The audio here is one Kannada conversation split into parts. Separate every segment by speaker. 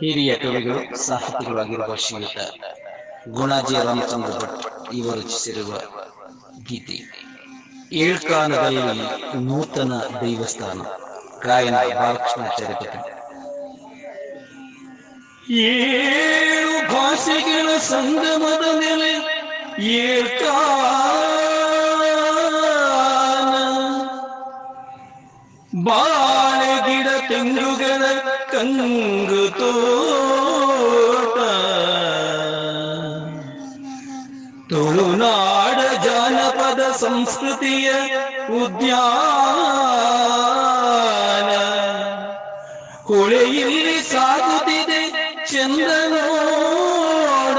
Speaker 1: ಹಿರಿಯ ಕವಿಗಳು ಸಾಹಿತಿಗಳಾಗಿರುವ ಶ್ರೀಯುತ ಗುಣಾಜಿ ರಾಮಚಂದ್ರ ಭಟ್ ಇವರು ರಚಿಸಿರುವ ಗೀತೆ ಏಳ್ಕಾನದಲ್ಲಿ ನೂತನ ದೈವಸ್ಥಾನ ಗಾಯನ ಬಾಲಕೃಷ್ಣಾಚಾರ್ಯ ಪತ್ರ ಏಳು ಭಾಷೆಗಳ ಸಂಗಮದ ಮೇಲೆ ಏಳ್ಕಾನ ಬಾಳೆ ಗಿಡ ತೆಂಗುಗಳ ಕಂಗು ತೋಟ ತುಳುನಾಡ ಜಾನಪದ ಸಂಸ್ಕೃತಿಯ ಉದ್ಯಾನ ಹೊಳೆಯಲ್ಲಿ ಸಾಗುತ್ತಿದೆ ಚಂದನೋಡ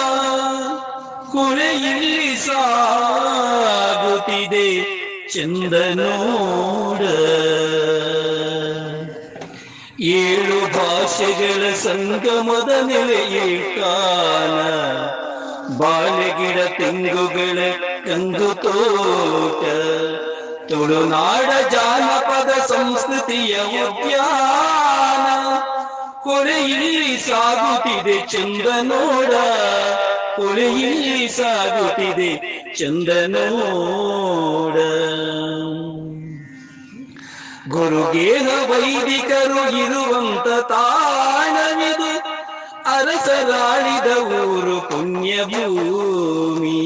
Speaker 1: ಹೊಳೆಯಲ್ಲಿ ಸಾಗುತ್ತಿದೆ ಚಂದನೋಡ ಏಳು ಭಾಷೆಗಳ ಸಂಗಮದ ನೆಲೆಯೇ ಕಾಲ ಬಾಳೆಗಿಡ ತೆಂಗುಗಳ ಕಂದು ತೋಟ. ತುಳುನಾಡ ಜಾನಪದ ಸಂಸ್ಕೃತಿಯ ಉದ್ಯಾನ. ಕೊಳೆಯಲ್ಲಿ ಸಾಗುತ್ತಿದೆ ಚಂದನೋಡ ಕೊಳೆಯಲ್ಲಿ ಸಾಗುತ್ತಿದೆ ಚಂದನೋಡ ಗುರುಗೇಹ ವೈದಿಕರು ಇರುವಂತ ತಾಣವಿದು ಅರಸರಾಳಿದ ಊರು ಪುಣ್ಯ ಭೂಮಿ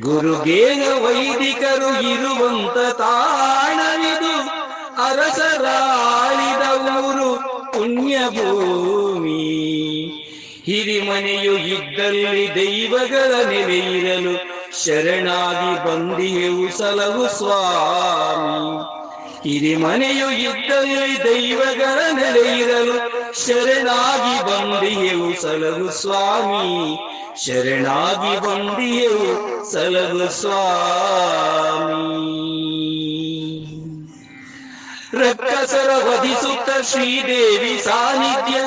Speaker 1: ಗುರುಗೇಹ ವೈದಿಕರು ಇರುವಂತ ತಾಣವಿದು ಅರಸರಾಳಿದ ಊರು ಪುಣ್ಯ ಭೂಮಿ ಹಿರಿಮನೆಯು ಇದ್ದಲ್ಲಿ ದೈವಗಳ ನೆಲೆ ಇರಲು ಶರಣಾಗಿ ಬಂದಿಯು ಸಲಹು ಸ್ವಾಮಿ. ಹಿರಿಮನೆಯು ಇದ್ದಲ್ಲಿ ದೈವಗಳ ನೆಲೆಯಿರಲು ಶರಣಾಗಿ ಬಂದಿಯೆವು ಸಲಹು ಸ್ವಾಮಿ. ಶರಣಾಗಿ ಬಂದಿಯೆವು ಸಲಹು ಸ್ವಾಮಿ. ರಕ್ಕಸರ ವಧಿಸುತ್ತ ಶ್ರೀದೇವಿ ಸಾನ್ನಿಧ್ಯ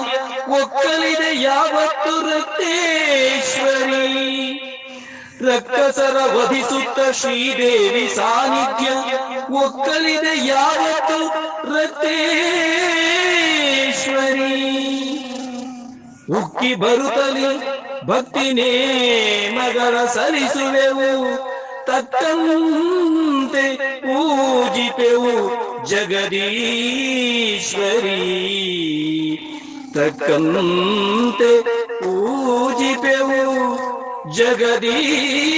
Speaker 1: ಒಕ್ಕಲಿದೆ ಯಾವತ್ತು ರಕ್ತೇಶ್ವರಿ. ರಕ್ಕಸರ ವಧಿಸುತ್ತ ಶ್ರೀದೇವಿ ಸಾನ್ನಿಧ್ಯ. ಒಕ್ಕಲಿದೆ ಯಾವತ್ತು ರಕ್ತೇಶ್ವರಿ. ಉಕ್ಕಿ ಬರುತ್ತಲಿ ಭಕ್ತಿನೇ ಮಗರ ಸಲ್ಲಿಸುವೆವು ತಕ್ಕಂತೆ ಪೂಜಿಪೆವು ಜಗದೀಶ್ವರಿ. ತಕ್ಕಂತೆ ಪೂಜಿಪೆವು ಜಗದೀಶ್ವರಿ.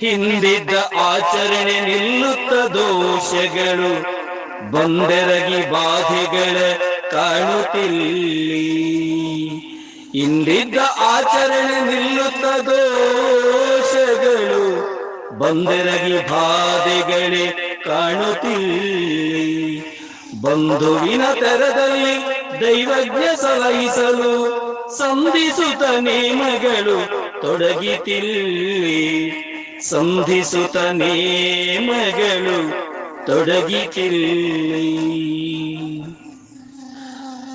Speaker 1: ಹಿಂದಿದ್ದ ಆಚರಣೆ ನಿಲ್ಲುತ್ತ ದೋಷಗಳು ಬಂದೆರಗಿ ಬಾಧೆಗಳ ಕಾಣುತ್ತಿಲ್ಲ. ಹಿಂದಿದ್ದ ಆಚರಣೆ ನಿಲ್ಲುತ್ತ ದೋಷಗಳು ಬಂದೆರಗಿ ಬಾಧೆಗಳೇ ಕಾಣುತ್ತಿಲ್ಲ. ಬಂಧುವಿನ ತೆರದಲ್ಲಿ ದೈವಜ್ಞ ಸಲಹಿಸಲು ಸಂಧಿಸುತ್ತ ನೇಮಗಳು ತೊಡಗಿತಿಲ್ಲಿ. ಸಂಧಿಸುತ್ತ ನೇಮಗಳು ತೊಡಗಿತಿಲ್ಲಿ.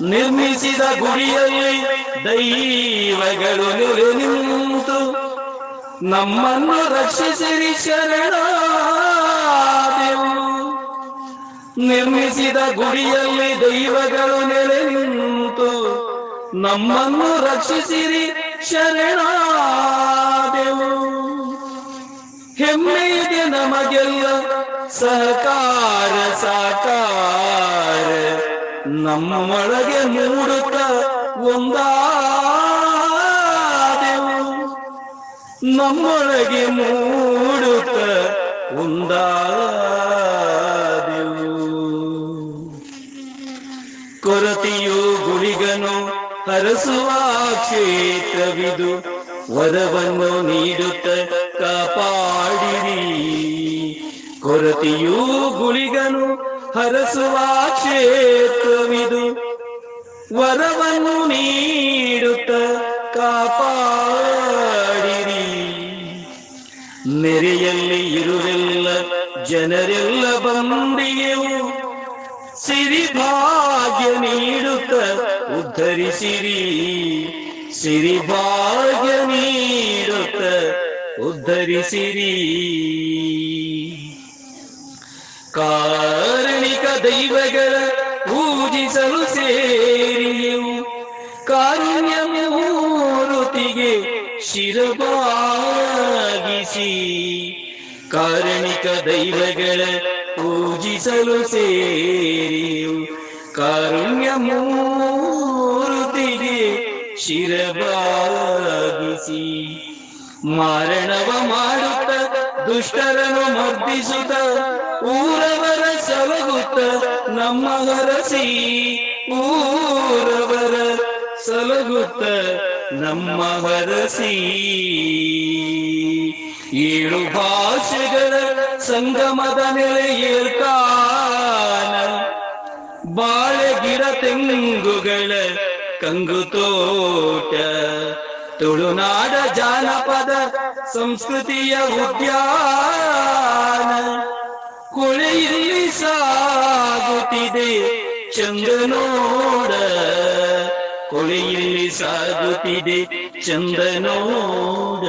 Speaker 1: ನಿರ್ಮಿಸಿದ ಗುರಿಯಲ್ಲಿ ದೈವಗಳು ನೆಲೆ ನಿಂತು ನಮ್ಮನ್ನು ರಕ್ಷಿಸಿರಿ ಶರಣಾದೆವು ನಿರ್ಮಿಸಿದ ಗುಡಿಯಲ್ಲಿ ದೈವಗಳು ನೆಲೆ ನಿಂತು ನಮ್ಮನ್ನು ರಕ್ಷಿಸಿರಿ ಶರಣಾದೆವು. ಹೆಮ್ಮೆ ಇದೆ ನಮಗೆಲ್ಲ ಸಹಕಾರ, ಸಾಕಾರ. ನಮ್ಮೊಳಗೆ ಮೂಡುತ್ತ ಒಂದಾದೆವು. ನಮ್ಮೊಳಗೆ ಮೂಡುತ್ತ ಒಂದಾದೆವು. ಕೊರತೆಯು ಗುರಿಗನು ಹರಸುವ ಕ್ಷೇತ್ರವಿದು. ವರವನ್ನು ನೀಡುತ್ತ ಕಾಪಾಡಿರಿ. ಕೊರತೆಯೂ ಗುಳಿಗನು ಹರಸುವ ಕ್ಷೇತ್ರವಿದು. ವರವನ್ನು ನೀಡುತ್ತ ಕಾಪಾಡಿರಿ. ನೆರೆಯಲ್ಲಿ ಇರುವೆಲ್ಲ ಜನರೆಲ್ಲ ಬಂದಿಯೆವು. ಸಿರಿ ಭಾಗ್ಯ ನೀಡುತ್ತ ಉದ್ಧರಿಸಿರಿ. ಸಿರಿ ಭಾಗ್ಯ ನೀಡುತ್ತ ಉದ್ಧರಿಸಿರಿ. ಕಾರಣಿಕ
Speaker 2: ದೈವಗಳ ಪೂಜಿಸಲು ಸೇರಿಯು ಕಾರುಣ್ಯ ಮೂರುತಿಗೆ ಶಿರಬಾಗಿಸಿ. ಕಾರಣಿಕ ದೈವಗಳ ಪೂಜಿಸಲು ಸೇರಿಯು. ಕಾರುಣ್ಯ ಮೂರುತಿಗೆ ಶಿರಬಾಗಿಸಿ. ಮಾರಣವ ಮಾಡುತ್ತ ದುಷ್ಟರನ್ನು ಮರ್ದಿಸುತ್ತ ಊರವರ ಸಲಗುತ್ತ ನಮ್ಮ ಹರಸಿ. ಊರವರ ಸಲಗುತ್ತ ನಮ್ಮ ಹರಸಿ. ಏಳು ಭಾಷೆಗಳ ಸಂಗಮದ ನೆಲೆಯೇರ್ಕಾನ ಬಾಳೆಗಿರ ತೆಂಗುಗಳ ಕಂಗು ತೋಟ ತುಳುನಾಡ ಜಾನಪದ ಸಂಸ್ಕೃತಿಯ ಉದ್ಯಾನ ಕೊಳೆಯಲ್ಲಿ ಸಾಗುತ್ತಿದೆ ಚಂದನೋಡ ಕೊಳೆಯಲ್ಲಿ ಸಾಗುತ್ತಿದೆ ಚಂದನೋಡ